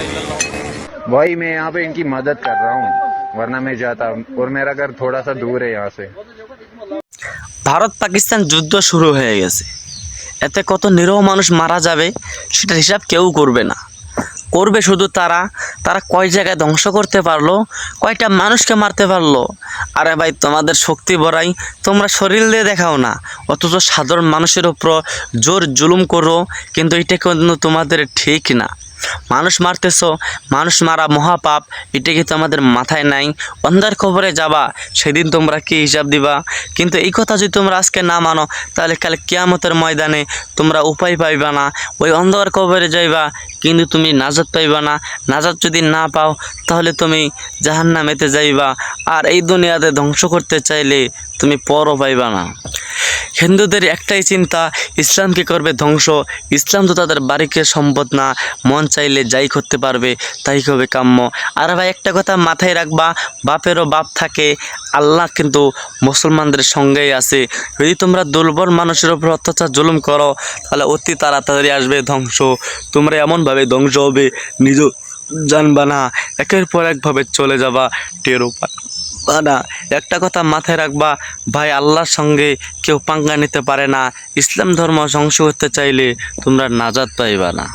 वही मैं यहाँ पे इनकी मदद कर रहा हूँ वरना मैं जाता और मेरा घर थोड़ा सा दूर है यहाँ से ভারত পাকিস্তান যুদ্ধ শুরু হয়ে গেছে এতে কত নিরহ মানুষ মারা যাবে সেটার হিসাব কেউ করবে না করবে শুধু তারা তারা কয় জায়গায় ধ্বংস করতে পারলো কয়টা মানুষকে মারতে পারলো আরে ভাই তোমাদের শক্তি বড়াই তোমরা শরীর দিয়ে দেখাও না অথচ সাধারণ মানুষের উপর জোর জুলুম করো কিন্তু এটা কিন্তু তোমাদের ঠিক না মানুষ মারতেছ, মানুষ মারা মহাপাপ, এটা কি তোমাদের মাথায় নাই। অন্ধার খবরে যাবা, সেদিন তোমরা কি হিসাব দিবা? কিন্তু এই কথা যদি তোমরা আজকে না মানো, তাহলে কাল কেয়ামতের ময়দানে তোমরা উপায় পাইবা না। ওই অন্ধকার কবরে যাইবা, কিন্তু তুমি নাজাত পাইবা না। নাজাত যদি না পাও, তাহলে তুমি জাহান্নামেতে যাইবা। আর এই দুনিয়াতে ধ্বংস করতে চাইলে তুমি পরও পাইবা না। হিন্দুদের একটাই চিন্তা ইসলামকে করবে ধ্বংস? ইসলাম তো তাদের বাড়িকে সম্পদ না, মন চাইলে যাই করতে পারবে, তাই হবে কাম্য। আর ভাই, একটা কথা মাথায় রাখবা, বাপেরও বাপ থাকে, আল্লাহ কিন্তু মুসলমানদের সঙ্গেই আছে। যদি তোমরা দুর্বল মানুষের উপর অত্যাচার, জুলুম করো, তাহলে অতি তাড়াতাড়ি আসবে ধ্বংস। তোমরা এমনভাবে ধ্বংস হবে, নিজ জানবা না, একের পর একভাবে চলে যাবা, টেরো পা না একটা কথা মাথায় রাখবা, ভাই আল্লাহর সঙ্গে কেউ পাঙ্গা নিতে পারে না। ইসলাম ধর্ম ধ্বংস করতে চাইলে তোমরা নাজাদ পাইবা না।